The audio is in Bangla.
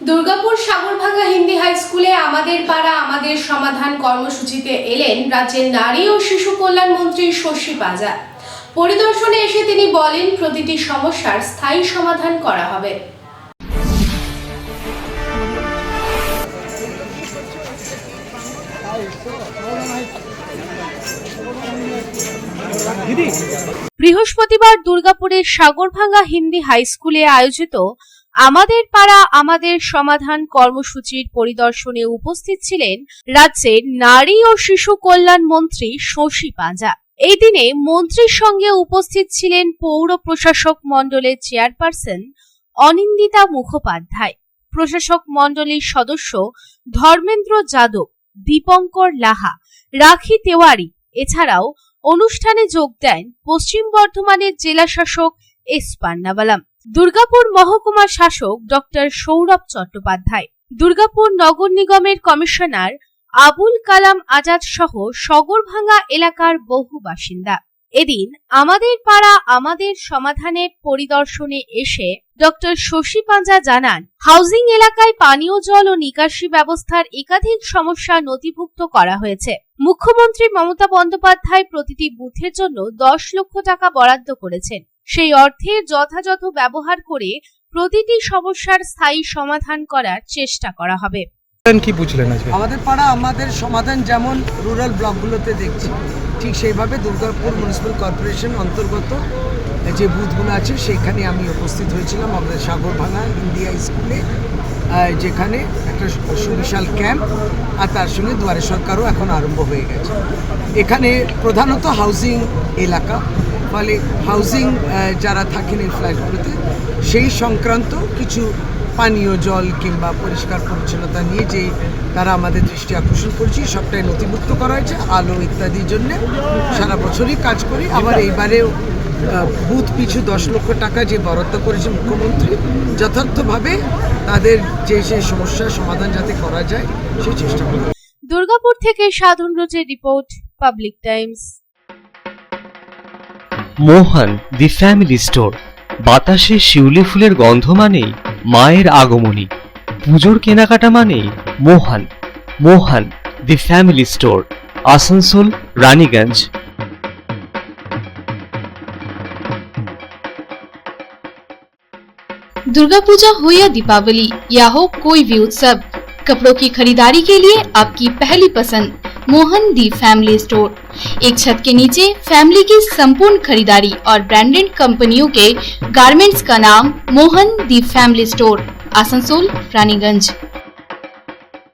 দুর্গাপুর সাগরভাঙ্গা হিন্দি হাই স্কুলে আমাদের পাড়া, আমাদের সমাধান কর্মসূচিতে এলেন রাজ্যের নারী ও শিশু কল্যাণ মন্ত্রী শশী পাজা পরিদর্শনে এসে তিনি বলেন, প্রতিটি সমস্যার স্থায়ী সমাধান করা হবে। বৃহস্পতিবার দুর্গাপুরের সাগরভাঙ্গা হিন্দি হাই স্কুলে আয়োজিত আমাদের পাড়া আমাদের সমাধান কর্মসূচির পরিদর্শনে উপস্থিত ছিলেন রাজ্যের নারী ও শিশু কল্যাণ মন্ত্রী শশী পাঁজা। এই দিনে মন্ত্রীর সঙ্গে উপস্থিত ছিলেন পৌর প্রশাসক মণ্ডলের চেয়ারপারসন অনিন্দিতা মুখোপাধ্যায়। প্রশাসক মণ্ডলীর সদস্য ধর্মেন্দ্র যাদব, দীপঙ্কর লাহা, রাখি তেওয়ারি। এছাড়াও অনুষ্ঠানে যোগ দেন পশ্চিম বর্ধমানের জেলা শাসক এস পান্নাবালাম। দুর্গাপুর মহকুমা শাসক ডক্টর সৌরভ চট্টোপাধ্যায়, দুর্গাপুর নগর নিগমের কমিশনার আবুল কালাম আজাদ সহ সগরভাঙ্গা এলাকার বহু বাসিন্দা। এদিন আমাদের পাড়া আমাদের সমাধানের পরিদর্শনে এসে ডক্টর শশী পাঞ্জা জানান, হাউজিং এলাকায় পানীয় জল ও নিকাশি ব্যবস্থার একাধিক সমস্যা নথিভুক্ত করা হয়েছে। মুখ্যমন্ত্রী মমতা বন্দ্যোপাধ্যায় প্রতিটি বুথের জন্য দশ লক্ষ টাকা বরাদ্দ করেছেন। সেই অর্থে যথাযথ ব্যবহার করে প্রতিটি সমস্যার স্থায়ী সমাধান করার চেষ্টা করা হবে। কি বুঝলেন আজকে? আমাদের পাড়া আমাদের সমাধান যেমন রুরাল ব্লকগুলোতে দেখছি ঠিক সেইভাবে দুর্গাপুর মিউনিসিপ্যাল কর্পোরেশন অন্তর্গত যে বুথগুলো আছে সেখানে আমি উপস্থিত হয়েছিলাম আমাদের সাগরভাঙা ইন্ডিয়া স্কুলে যেখানে একটা সুবিশাল ক্যাম্প আর তার সঙ্গে দুয়ারে সরকারও এখন আরম্ভ হয়ে গেছে। এখানে প্রধানত হাউজিং এলাকা ফলে হাউজিং যারা থাকেন এই ফ্ল্যাটগুলোতে সেই সংক্রান্ত কিছু পানীয়, জল কিংবা পরিষ্কার পরিচ্ছন্নতা নিয়ে যে তারা আমাদের দৃষ্টি আকর্ষণ করছে সবটাই নথিভুক্ত করা হয়েছে, আলো ইত্যাদির জন্য সারা বছরই কাজ করি। আবার এইবারেও বুথ পিছু দশ লক্ষ টাকা যে বরাদ্দ করেছে মুখ্যমন্ত্রী, যথার্থভাবে তাদের যে যে সমস্যার সমাধান যাতে করা যায়, সেই চেষ্টা করি দুর্গাপুর থেকে সাধন রোজের report, Public Times. মোহন দি ফ্যামিলি স্টোর বাতাসে শিউলি ফুলের গন্ধ মানেই মায়ের আগমনী পুজোর কেনাকাটা মানেই Mohan Mohan the family store Asansol Raniganj Durga Puja हो या दीपावली या हो कोई भी उत्सव कपड़ों की खरीदारी के लिए आपकी पहली पसंद मोहन दी फैमिली स्टोर एक छत के नीचे फैमिली की संपूर्ण खरीदारी और ब्रांडेड कंपनियों के गारमेंट्स का नाम Mohan the family store Asansol, Raniganj.